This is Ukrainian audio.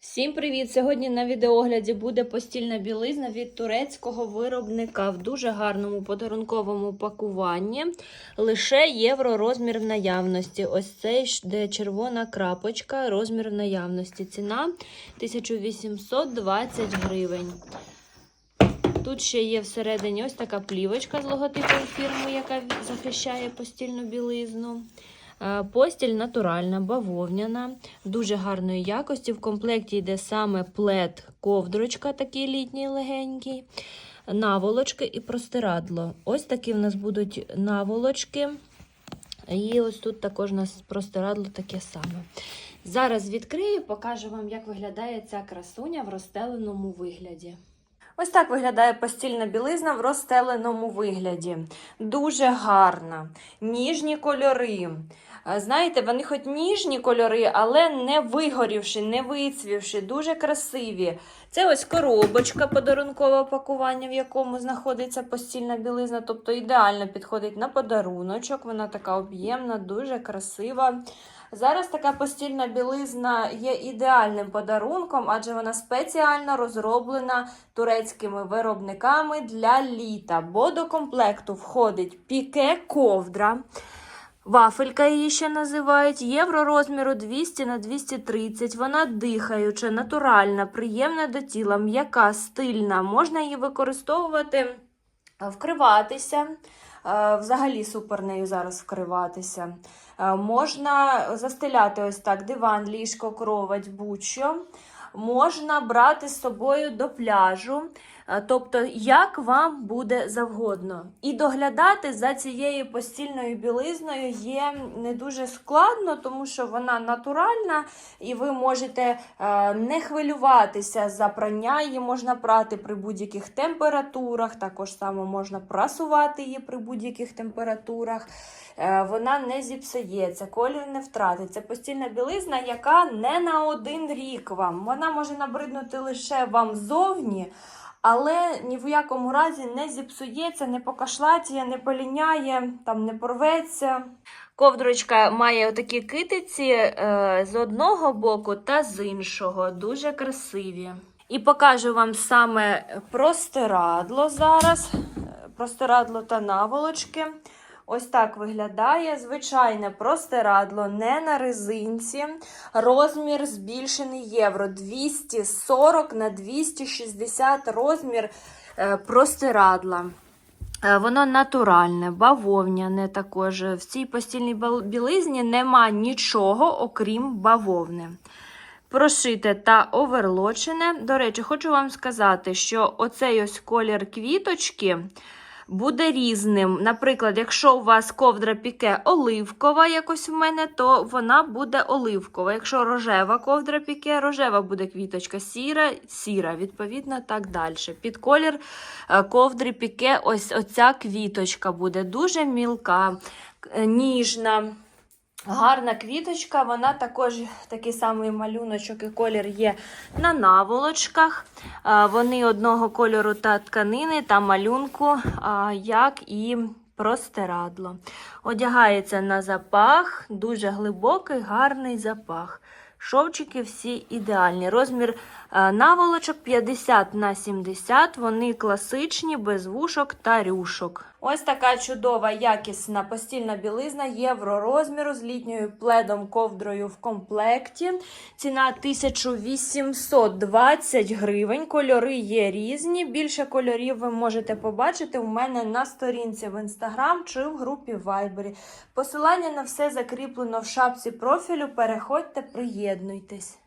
Всім привіт! Сьогодні на відеогляді буде постільна білизна від турецького виробника в дуже гарному подарунковому пакуванні. Лише євро розмір в наявності. Ось цей, де червона крапочка, розмір в наявності. Ціна 1820 гривень. Тут ще є всередині ось така плівочка з логотипом фірми, яка захищає постільну білизну. Е, Постіль натуральна, бавовняна, дуже гарної якості. В комплекті йде саме плед, ковдрочка, такий літній легенький, наволочки і простирадло. Ось такі в нас будуть наволочки. І ось тут також у нас простирадло таке саме. Зараз відкрию, покажу вам, як виглядає ця красуня в розстеленому вигляді. Ось так виглядає постільна білизна в розстеленому вигляді. Дуже гарна, ніжні кольори. Знаєте, вони хоч ніжні кольори, але не вигорівши, не вицвівши, дуже красиві. Це ось коробочка подарункове пакування, в якому знаходиться постільна білизна, тобто ідеально підходить на подаруночок. Вона така об'ємна, дуже красива. Зараз така постільна білизна є ідеальним подарунком, адже вона спеціально розроблена турецькими виробниками для літа, бо до комплекту входить піке ковдра. Вафелька її ще називають. Євро розміру 200 на 230. Вона дихаюча, натуральна, приємна до тіла, м'яка, стильна. Можна її використовувати, е, вкриватися. Е, Взагалі супер нею зараз вкриватися. Е, Можна застеляти ось так диван, ліжко, кровать, будь-що. Можна брати з собою до пляжу, тобто як вам буде завгодно. І доглядати за цією постільною білизною є не дуже складно, тому що вона натуральна, і ви можете е, не хвилюватися за прання. Її можна прати при будь-яких температурах, також само можна прасувати її при будь-яких температурах. Е, Вона не зіпсується, колір не втратить. Це постільна білизна, яка не на один рік вам. Вона може набриднути лише вам зовні, але ні в якому разі не зіпсується, не покашлатіє, не поліняє, там не порветься. Ковдрочка має отакі китиці е, з одного боку та з іншого. Дуже красиві. І покажу вам саме простирадло зараз. Е, Простирадло та наволочки. Ось так виглядає звичайне простирадло, не на резинці. Розмір збільшений євро 240 на 260 розмір е, простирадла. Е, Воно натуральне, бавовняне також. В цій постільній білизні нема нічого, окрім бавовни. Прошите та оверлочене. До речі, хочу вам сказати, що оцей ось колір квіточки буде різним. Наприклад, якщо у вас ковдра піке оливкова, якось в мене, то вона буде оливкова. Якщо рожева ковдра піке, рожева буде квіточка, сіра, сіра, відповідно, так далі. Під колір е, ковдри піке, ось оця квіточка буде дуже мілка, е, ніжна. Гарна квіточка, вона також такий самий малюночок і колір є на наволочках. Вони одного кольору та тканини та малюнку, як і простирадло. Одягається на запах, дуже глибокий, гарний запах. Шовчики всі ідеальні. Розмір е, наволочок 50 на 70. Вони класичні, без вушок та рюшок. Ось така чудова, якісна постільна білизна євро розміру з літньою пледом ковдрою в комплекті. Ціна 1820 гривень. Кольори є різні. Більше кольорів ви можете побачити у мене на сторінці в інстаграм чи в групі Вайбері. Посилання на все закріплено в шапці профілю. Переходьте, приєднуйтесь.